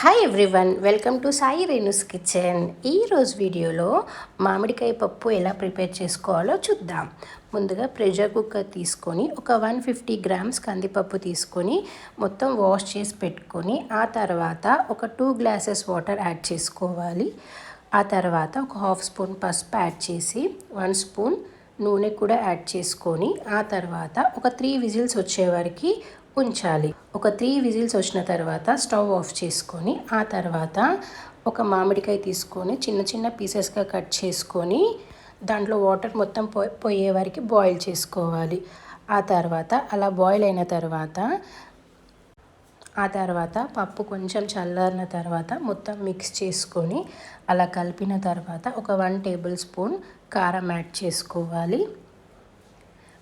Hi everyone welcome to Sai Renu's kitchen ఈరోజు వీడియోలో మామిడికాయ పప్పు ఎలా ప్రిపేర్ చేసుకోవాలో చూద్దాం. ముందుగా ప్రెషర్ కుక్కర్ తీసుకొని ఒక వన్ ఫిఫ్టీ గ్రామ్స్ కందిపప్పు తీసుకొని మొత్తం వాష్ చేసి పెట్టుకొని ఆ తర్వాత ఒక టూ గ్లాసెస్ వాటర్ యాడ్ చేసుకోవాలి. ఆ తర్వాత ఒక హాఫ్ స్పూన్ పసుపు యాడ్ చేసి వన్ స్పూన్ నూనె కూడా యాడ్ చేసుకొని ఆ తర్వాత ఒక త్రీ విజిల్స్ వచ్చే వరకు ఉంచాలి. ఒక త్రీ విజిల్స్ వచ్చిన తర్వాత స్టవ్ ఆఫ్ చేసుకొని ఆ తర్వాత ఒక మామిడికాయ తీసుకొని చిన్న చిన్న పీసెస్గా కట్ చేసుకొని దాంట్లో వాటర్ మొత్తం పో పోయే వరకు బాయిల్ చేసుకోవాలి. ఆ తర్వాత అలా బాయిల్ అయిన తర్వాత ఆ తర్వాత పప్పు కొంచెం చల్లారిన తర్వాత మొత్తం మిక్స్ చేసుకొని అలా కలిపిన తర్వాత ఒక వన్ టేబుల్ స్పూన్ కారం యాడ్ చేసుకోవాలి.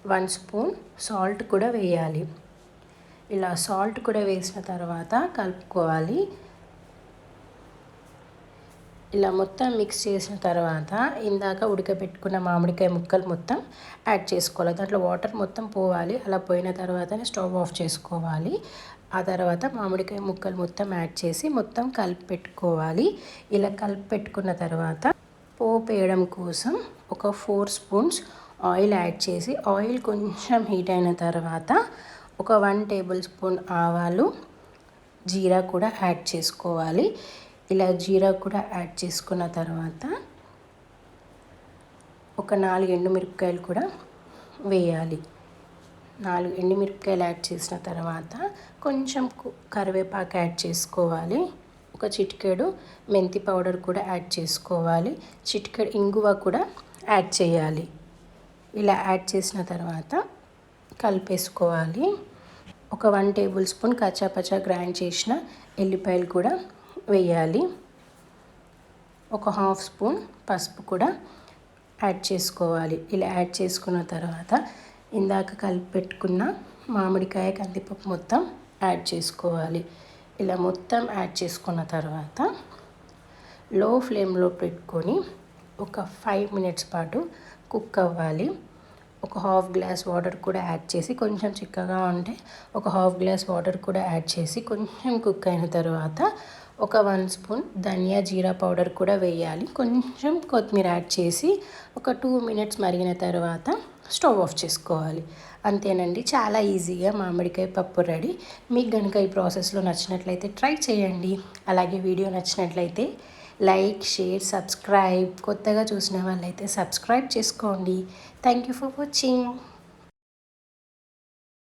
వన్ స్పూన్ సాల్ట్ కూడా వేయాలి. ఇలా సాల్ట్ కూడా వేసిన తర్వాత కలుపుకోవాలి. ఇలా మొత్తం మిక్స్ చేసిన తర్వాత ఇందాక ఉడకబెట్టుకున్న మామిడికాయ ముక్కలు మొత్తం యాడ్ చేసుకోవాలి. దాంట్లో వాటర్ మొత్తం పోవాలి. అలా పోయిన తర్వాతనే స్టవ్ ఆఫ్ చేసుకోవాలి. ఆ తర్వాత మామిడికాయ ముక్కలు మొత్తం యాడ్ చేసి మొత్తం కలిపి పెట్టుకోవాలి ఇలా కలిపి పెట్టుకున్న తర్వాత పోపు వేయడం కోసం ఒక ఫోర్ స్పూన్స్ ఆయిల్ యాడ్ చేసి ఆయిల్ కొంచెం హీట్ అయిన తర్వాత ఒక వన్ టేబుల్ స్పూన్ ఆవాలు జీరా కూడా యాడ్ చేసుకోవాలి. ఇలా జీరా కూడా యాడ్ చేసుకున్న తర్వాత ఒక నాలుగు ఎండుమిరపకాయలు కూడా వేయాలి. నాలుగు ఎండుమిరపకాయలు యాడ్ చేసిన తర్వాత కొంచెం కరివేపాకు యాడ్ చేసుకోవాలి. ఒక చిటికెడు మెంతి పౌడర్ కూడా యాడ్ చేసుకోవాలి. చిటికెడు ఇంగువ కూడా యాడ్ చేయాలి. ఇలా యాడ్ చేసిన తర్వాత కలిపేసుకోవాలి. ఒక వన్ టేబుల్ స్పూన్ కచ్చాపచ్చా గ్రైండ్ చేసిన ఎల్లిపాయలు కూడా వేయాలి. ఒక హాఫ్ స్పూన్ పసుపు కూడా యాడ్ చేసుకోవాలి. ఇలా యాడ్ చేసుకున్న తర్వాత ఇందాక కలిపి పెట్టుకున్న మామిడికాయ కందిపప్పు మొత్తం యాడ్ చేసుకోవాలి. ఇలా మొత్తం యాడ్ చేసుకున్న తర్వాత లో ఫ్లేమ్లో పెట్టుకొని ఒక ఫైవ్ మినిట్స్ పాటు కుక్ అవ్వాలి. ఒక హాఫ్ గ్లాస్ వాటర్ కూడా యాడ్ చేసి కొంచెం చిక్కగా ఉంటే ఒక హాఫ్ గ్లాస్ వాటర్ కూడా యాడ్ చేసి కొంచెం కుక్ అయిన తర్వాత ఒక వన్ స్పూన్ ధనియా జీరా పౌడర్ కూడా వేయాలి. కొంచెం కొత్తిమీర యాడ్ చేసి ఒక టూ మినిట్స్ మరిగిన తర్వాత స్టవ్ ఆఫ్ చేసుకోవాలి. అంతేనండి చాలా ఈజీగా మామిడికాయ పప్పు రెడీ. మీకు కనుక ఈ ప్రాసెస్లో నచ్చినట్లయితే ట్రై చేయండి. అలాగే వీడియో నచ్చినట్లయితే లైక్ షేర్ సబ్స్క్రైబ్ కొత్తగా చూసిన వాళ్ళైతే సబ్స్క్రైబ్ చేసుకోండి. Thank you for watching.